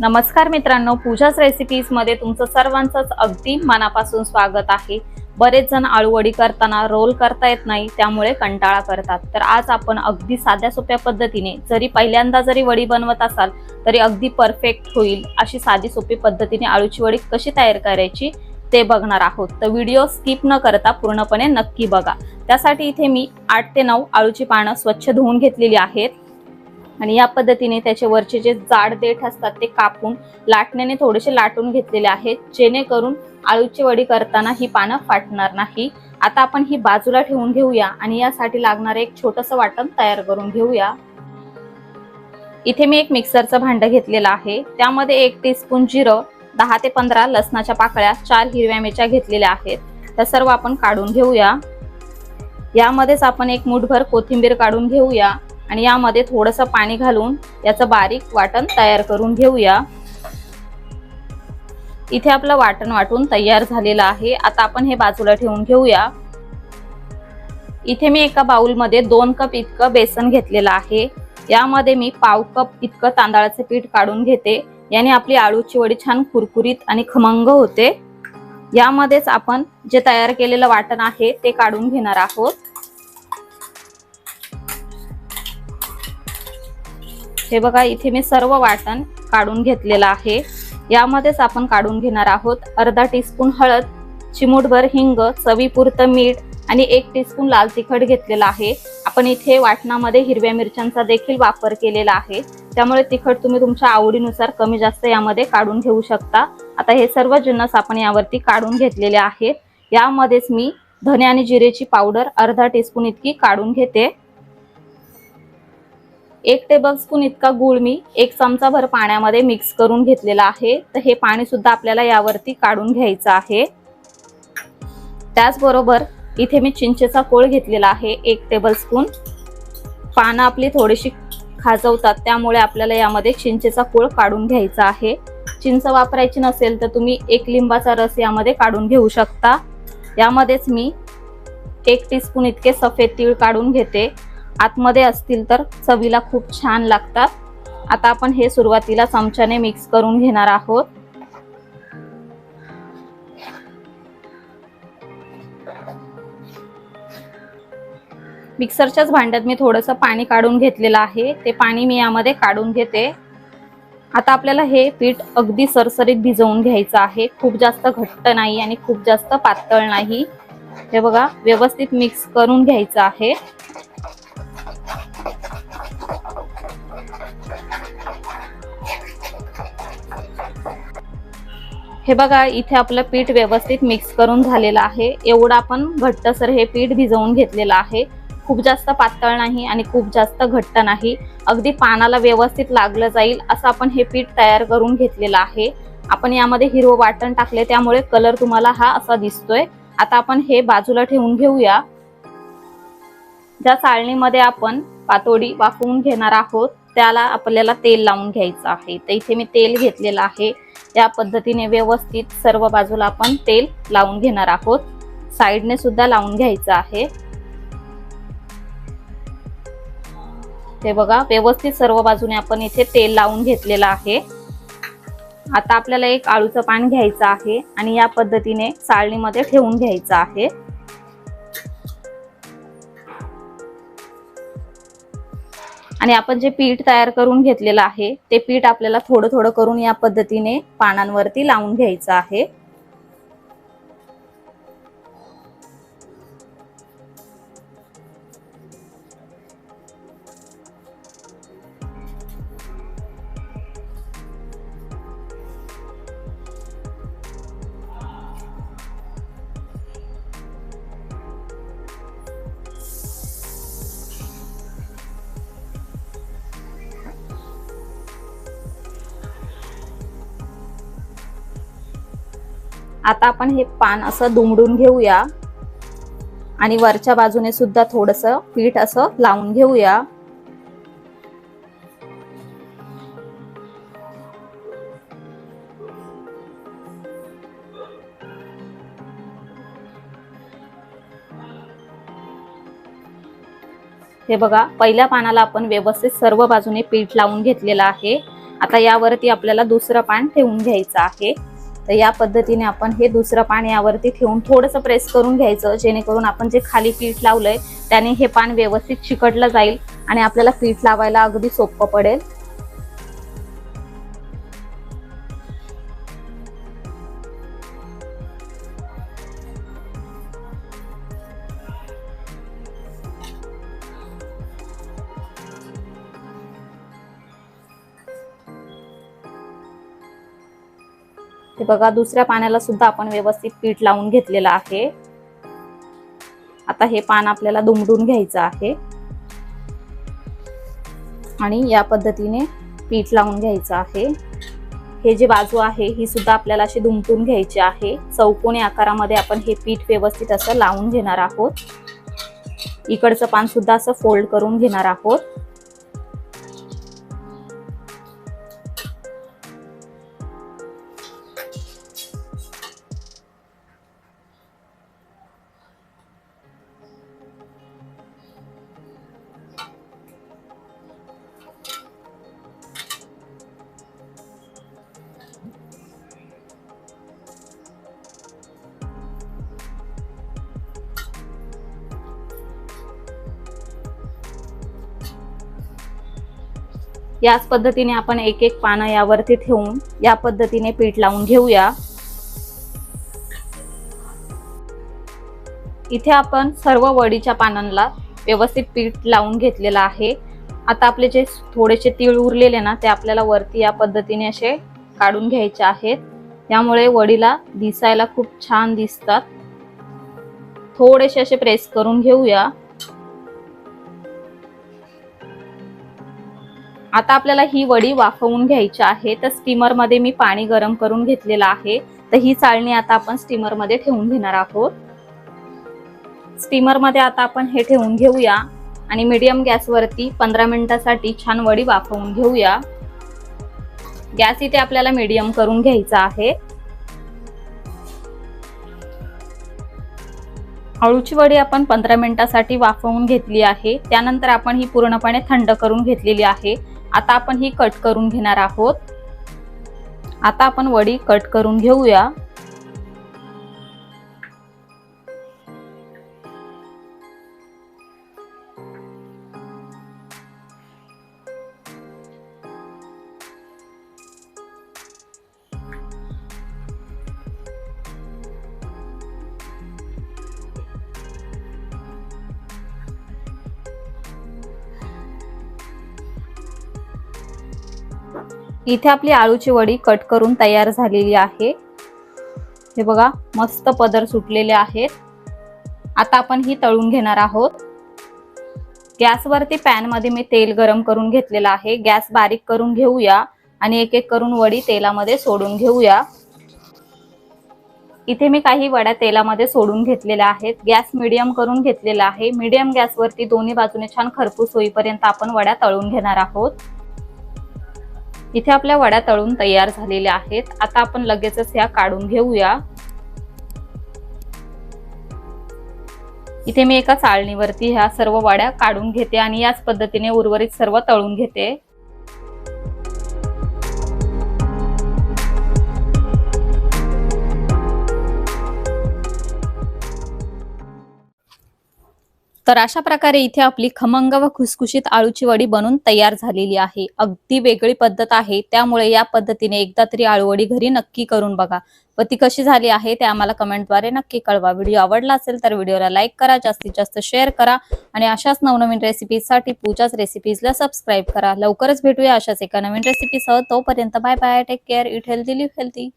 नमस्कार मित्रांनो पूजाच रेसिपीजमध्ये तुमचं सर्वांचंच अगदी मनापासून स्वागत आहे. बरेच जण आळूवडी करताना रोल करता येत नाही त्यामुळे कंटाळा करतात. तर आज आपण अगदी साध्या सोप्या पद्धतीने जरी पहिल्यांदा जरी वडी बनवत असाल तरी अगदी परफेक्ट होईल अशी साधी सोपी पद्धतीने आळूची वडी कशी तयार करायची ते बघणार आहोत. तर व्हिडिओ स्किप न करता पूर्णपणे नक्की बघा. त्यासाठी इथे मी आठ ते नऊ आळूची पानं स्वच्छ धुवून घेतलेली आहेत. आणि या पद्धतीने त्याचे वरचे जे जाड देठ असतात ते कापून लाटण्याने थोडेसे लाटून घेतलेले आहेत. जेणेकरून आळूची वडी करताना ही पानं फाटणार नाही. आता आपण ही बाजूला ठेवून घेऊया आणि यासाठी लागणारं एक छोटंसं वाटण तयार करून घेऊया. इथे मी एक मिक्सरचं भांडं घेतलेलं आहे. त्यामध्ये एक टीस्पून जिरं दहा ते पंधरा लसणाच्या पाकळ्या चार हिरव्या मिरच्या घेतलेल्या आहेत. त्या सर्व आपण काढून घेऊया. यामध्येच आपण एक मुठभर कोथिंबीर काढून घेऊया. आणि यामध्ये थोडंसं पाणी घालून याचं बारीक वाटण तयार करून घेऊया. इथे आपलं वाटण वाटून तयार झालेलं आहे. आता आपण हे बाजूला ठेवून घेऊया. इथे मी एका बाउलमध्ये दोन कप इतकं बेसन घेतलेलं आहे. यामध्ये मी पाव कप इतकं तांदळाचे पीठ काढून घेते. याने आपली आळूची वडी छान कुरकुरीत आणि खमंग होते. यामध्येच आपण जे तयार केलेलं वाटण आहे ते काढून घेणार आहोत. हे बघा इथे मी सर्व वाटण काढून घेतलेलं आहे. यामध्येच आपण काढून घेणार आहोत अर्धा टीस्पून हळद चिमूटभर हिंग चवीपुरतं मीठ आणि एक टीस्पून लाल तिखट घेतलेला आहे. आपण इथे वाटणामध्ये हिरव्या मिरच्यांचा देखील वापर केलेला आहे. त्यामुळे तिखट तुम्ही तुमच्या आवडीनुसार कमी जास्त यामध्ये काढून घेऊ शकता. आता हे सर्व जिन्नस आपण यावरती काढून घेतलेले आहेत. यामध्येच मी धने आणि जिरेची पावडर अर्धा टीस्पून इतकी काढून घेते. एक टेबलस्पून इतका गुळ मी एक चमचा भर पाण्यामध्ये मिक्स करून घेतलेला आहे. तर हे पाणी सुद्धा आपल्याला यावरती काढून घ्यायचं आहे. त्याचबरोबर इथे मी चिंचेचा कोळ घेतलेला आहे एक टेबलस्पून पानं आपली थोडीशी खाजवतात त्यामुळे आपल्याला यामध्ये चिंचेचा कोळ काढून घ्यायचा आहे. चिंच वापरायची नसेल तर तुम्ही एक लिंबाचा रस यामध्ये काढून घेऊ शकता. यामध्येच मी एक टीस्पून इतके सफेद तीळ काढून घेते. आतमध्ये असतील तर चवीला खूप छान लागतात. आता आपण हे सुरुवातीला चमच्याने मिक्स करून घेणार आहोत. मिक्सरच्याच भांड्यात मी थोडंसं पाणी काढून घेतलेलं आहे. ते पाणी मी यामध्ये काढून घेते. आता आपल्याला हे पीठ अगदी सरसरीत भिजवून घ्यायचं आहे. खूप जास्त घट्ट नाही आणि खूप जास्त पातळ नाही. हे बघा व्यवस्थित मिक्स करून घ्यायचं आहे. हे बघा इथे आपलं पीठ व्यवस्थित मिक्स करून झालेलं आहे. एवढं आपण घट्टसर हे पीठ भिजवून घेतलेलं आहे. खूप जास्त पातळ नाही आणि खूप जास्त घट्ट नाही. अगदी पानाला व्यवस्थित लागलं जाईल असं आपण हे पीठ तयार करून घेतलेलं आहे. आपण यामध्ये हिरवं वाटण टाकले त्यामुळे कलर तुम्हाला हा असा दिसतोय. आता आपण हे बाजूला ठेवून घेऊया. ज्या चाळणीमध्ये आपण पातोडी वाफवून घेणार आहोत त्याला आपल्याला तेल लावून घ्यायचं आहे. तर इथे मी तेल घेतलेलं आहे. या पद्धतीने व्यवस्थित सर्व बाजूला आपण तेल लावून घेणार आहोत. साईडने सुद्धा लावून घ्यायचं आहे. ते बघा व्यवस्थित सर्व बाजूने आपण इथे तेल लावून घेतलेलं आहे. आता आपल्याला एक आळूचं पान घ्यायचं आहे आणि या पद्धतीने चाळणीमध्ये ठेवून घ्यायचं आहे. आणि आपण जे पीठ तयार करून घेतलेलं आहे ते पीठ आपल्याला थोडं थोडं करून या पद्धतीने पानांवरती लावून घ्यायचं आहे. आता आपण हे पान असं दुमडून घेऊया. आणि वरच्या बाजूने सुद्धा थोडस पीठ असं लावून घेऊया. हे बघा पहिल्या पानाला आपण व्यवस्थित सर्व बाजूने पीठ लावून घेतलेलं आहे. आता यावरती आपल्याला दुसरं पान ठेवून घ्यायचं आहे. तर या पद्धतीने आपण हे दुसरं पान यावरती ठेवून थोडंसं प्रेस करून घ्यायचं जेणेकरून आपण जे खाली पीठ लावलंय त्याने हे पान व्यवस्थित चिकटलं जाईल आणि आपल्याला पीठ लावायला अगदी सोपं पडेल. हे बघा दुसऱ्या पाण्याला सुद्धा आपण व्यवस्थित पीठ लावून घेतलेलं आहे. आता हे पान आपल्याला दुमडून घ्यायचं आहे. आणि या पद्धतीने पीठ लावून घ्यायचं आहे. हे जे बाजू आहे ही सुद्धा आपल्याला अशी दुमटून घ्यायची आहे. चौकोनी आकारामध्ये आपण हे पीठ व्यवस्थित असं लावून घेणार आहोत. इकडचं पान सुद्धा असं फोल्ड करून घेणार आहोत. याच पद्धतीने आपण एक एक पानं यावरती ठेवून या पद्धतीने पीठ लावून घेऊया. इथे आपण सर्व वडीच्या पानांना व्यवस्थित पीठ लावून घेतलेलं आहे. आता आपले जे थोडेसे तीळ उरलेले ना ते आपल्याला वरती या पद्धतीने असे काढून घ्यायचे आहेत. त्यामुळे वडीला दिसायला खूप छान दिसतात. थोडेसे असे प्रेस करून घेऊया. आता आपल्याला ही वडी वाफवून घ्यायची आहे. तर स्टीमरमध्ये मी पाणी गरम करून घेतलेलं आहे. तर ही चाळणी आता आपण स्टीमरमध्ये ठेवून घेणार आहोत. स्टीमरमध्ये आता आपण हे ठेवून घेऊया. आणि मीडियम गॅसवरती पंधरा मिनिटासाठी छान वडी वाफवून घेऊया. गॅस इथे आपल्याला मीडियम करून घ्यायचा आहे. अळूची वडी आपण पंधरा मिनिटासाठी वाफवून घेतली आहे. त्यानंतर आपण ही पूर्णपणे थंड करून घेतलेली आहे. आता आपण ही कट करून घेणार आहोत. आता आपण वडी कट करून घेऊया. इथे आपली आळूची वडी कट करून तयार झालेली आहे. हे बघा मस्त पदर सुटलेले आहेत. आता आपण ही तळून घेणार आहोत. गॅसवरती पॅनमध्ये मी तेल गरम करून घेतलेलं आहे. गॅस बारीक करून घेऊया आणि एक एक करून वडी तेलामध्ये सोडून घेऊया. इथे मी काही वड्या तेलामध्ये सोडून घेतलेल्या आहेत. गॅस मिडियम करून घेतलेला आहे. मिडियम गॅसवरती दोन्ही बाजूने छान खरपूस होईपर्यंत आपण वड्या तळून घेणार आहोत. इथे आपल्या वड्या तळून तयार झालेल्या आहेत. आता आपण लगेचच ह्या काढून घेऊया. इथे मी एका चाळणीवरती ह्या सर्व वड्या काढून घेते आणि याच पद्धतीने उर्वरित सर्व तळून घेते. तर अशा प्रकारे इथे आपली खमंग व खुसखुशीत आळूची वडी बनून तयार झालेली आहे. अगदी वेगळी पद्धत आहे. त्यामुळे या पद्धतीने एकदा तरी आळूवडी घरी नक्की करून बघा. व ती कशी झाली आहे ते आम्हाला कमेंटद्वारे नक्की कळवा. व्हिडिओ आवडला असेल तर व्हिडिओला लाईक करा जास्तीत जास्त शेअर करा आणि अशाच नवनवीन रेसिपीजसाठी पूजाच रेसिपीजला सबस्क्राईब करा. लवकरच भेटूया अशाच एका नवीन रेसिपीसह. तोपर्यंत bye bye. Take care. Eat healthy live healthy.